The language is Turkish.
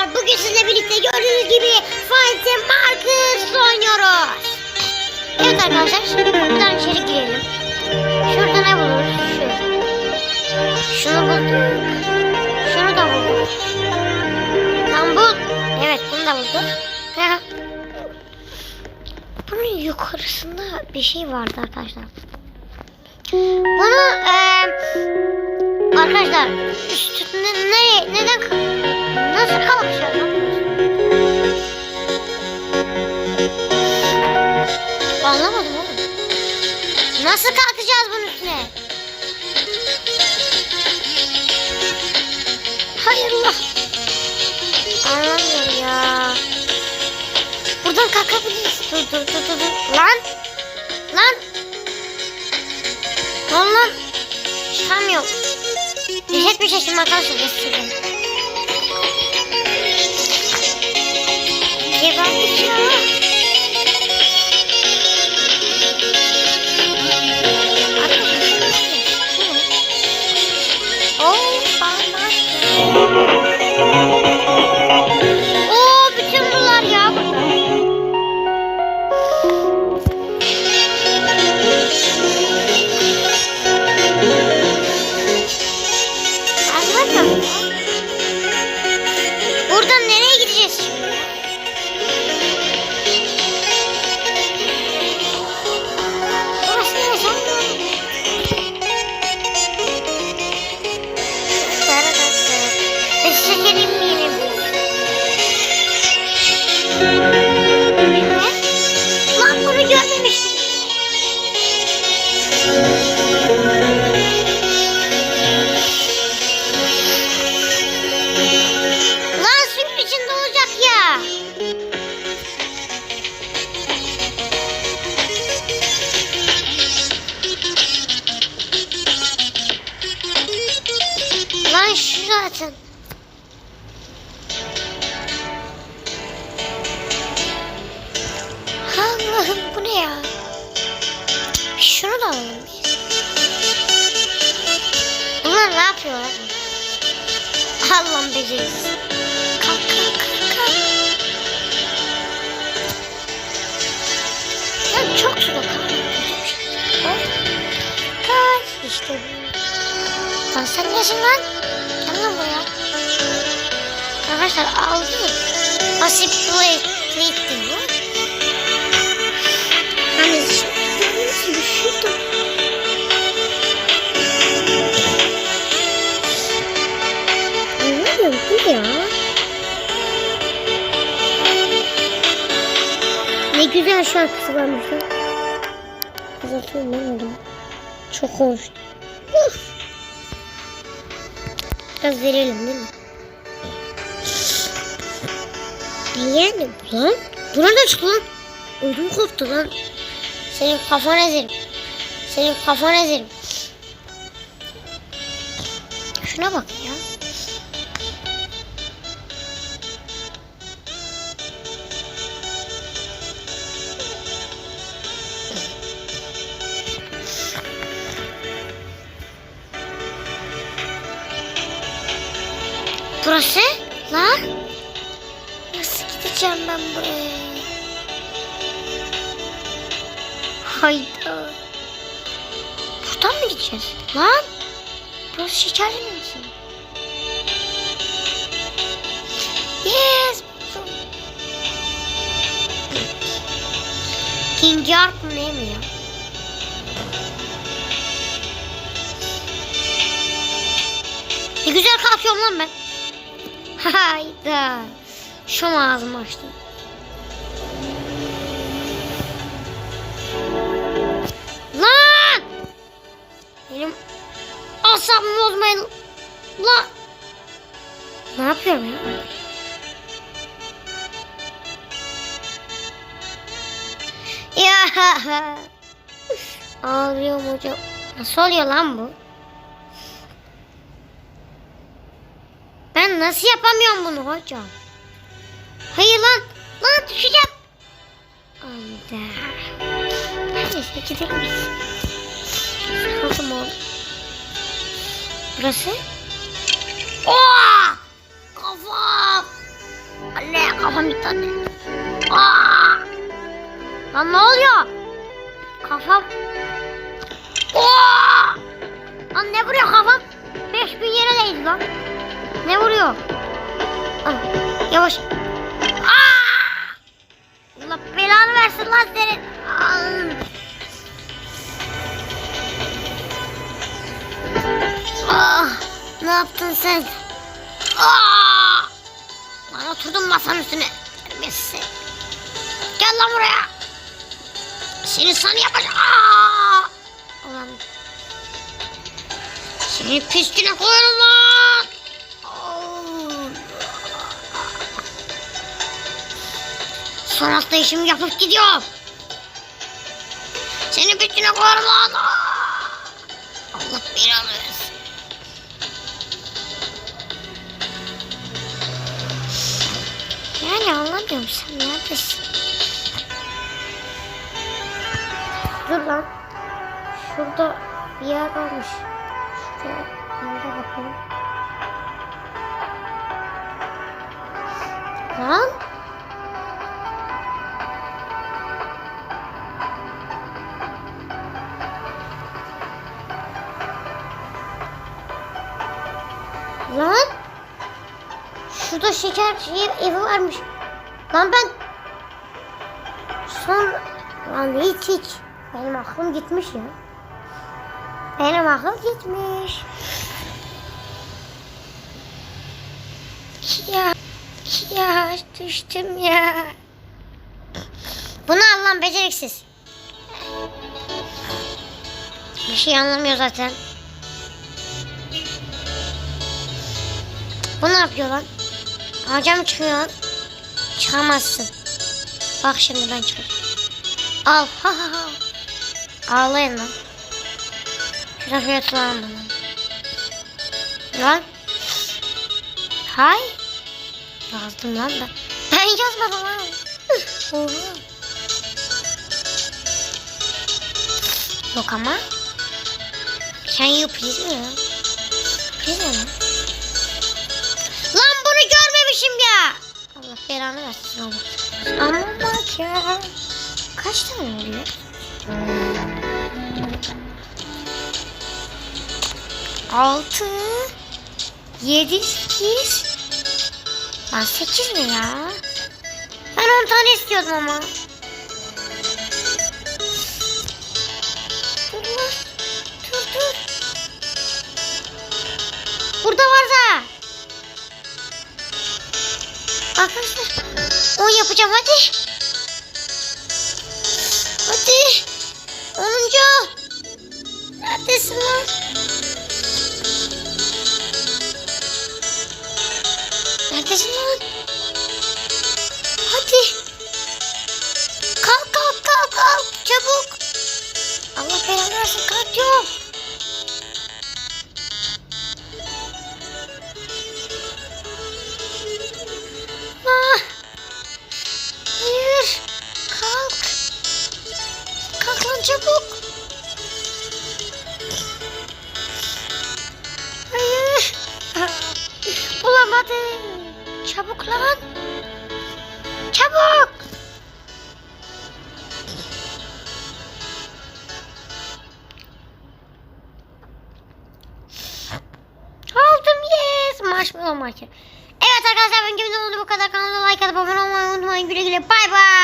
arkadaşlar bugün sizinle birlikte gördüğünüz gibi Fight Marcus oynuyoruz. Evet arkadaşlar buradan içeri girelim. Şurada ne buluruz? Şu. Şunu bulduk. Şunu da bulduk. Lan bul. Evet bunu da bulduk. Bunun yukarısında bir şey vardı arkadaşlar. Bunu eee Arkadaşlar üstünde ne neden nasıl kalkacağız lan? Anlamadım oğlum. Nasıl kalkacağız bunun üstüne? Hayır Allah. Anlamıyorum ya. Buradan kalkabiliriz. Dur dur dur dur. dur. Lan. Lan. Lan lan. Çıkamıyorum. Reset bir şaşırdım arkadaşlar. Reset'im. 你醒。Ne ya? Şunu da alalım biz. Bunlar ne yapıyorlar? Allah'ım beceriksiz. Kalk kalk kalk kalk. Lan çok suda kalk. Kaç işte bu. Lan sen nesin lan? Gel lan buraya. Arkadaşlar aldı. Asip plate plate diyor. Hani güzel şarkısı varmış lan. Ben onu. Çok hoş. Biraz verelim değil mi? Ne yani lan? Bu nereden çıktı lan? Ödüm koptu lan. Senin kafan ezerim. Senin kafan ezerim. Şuna bak ya. Burası? Lan? Nasıl gideceğim ben buraya? Hayda. Buradan mı gideceğiz? Lan? Burası şekerli mi misin? Yes. King Yark mı ne mi ya? Ne güzel kalkıyorum lan ben. Hayda. Şu an ağzımı açtım. Lan! Benim asabımı bozmayın. Lan! Ne yapıyorum ya? Ya! Ağlıyorum hocam. Nasıl oluyor lan bu? Nasıl yapamıyorum bunu hocam? Hayır lan. Lan düşeceğim. Anda. Neyse gidelim biz. Sıkıldım oğlum. Burası? Oha! Kafam! kafam bir tane. Aa! Lan ne oluyor? Kafam. Aa! Lan ne vuruyor kafam? 5000 yere değdi lan. Ne vuruyor? Ah, yavaş. Aa! Allah belanı versin lan senin. Aa! Ah, ne yaptın sen? Aa! Lan oturdum masanın üstüne. Terbiyesiz. Gel lan buraya. Seni sana yapacağım. Aa! Ulan. Seni pistine koyarım lan. Son hafta işimi yapıp gidiyorum. Seni pistine koyarım. Aa! Allah belanı versin. Yani anlamıyorum sen neredesin? Dur lan. Şurada bir yer varmış. Şuraya nerede bakalım. Lan. Lan. Şurada şeker evi varmış. Lan ben son lan hiç hiç benim aklım gitmiş ya. Benim aklım gitmiş. Ya ya düştüm ya. Bunu al lan beceriksiz. Bir şey anlamıyor zaten. Bu ne yapıyor lan? Ağaca mı çıkıyor lan? Çıkamazsın. Bak şimdi ben çıkacağım. Al. Ha ha ha. Ağlayın lan. Şuraya şuraya tutalım bunu. Lan. Hay. Yazdım lan ben. Ben yazmadım lan. Yok ama. Can you please mi? Please mi? Belanı versin oğlum. Ama bak ya. Kaç tane oluyor? Altı. Yedi, sekiz. Lan sekiz mi ya? Ben on tane istiyordum ama. Arkadaşlar. On yapacağım hadi. Hadi. Onuncu. Neredesin lan? Neredesin lan? Çabuk. Hayır. Bulamadım. Çabuk lan. Çabuk. Aldım yes. Marshmallow maçı. Evet arkadaşlar ben gibi oldu bu kadar. Kanala like atıp abone olmayı unutmayın. Güle güle. Bye.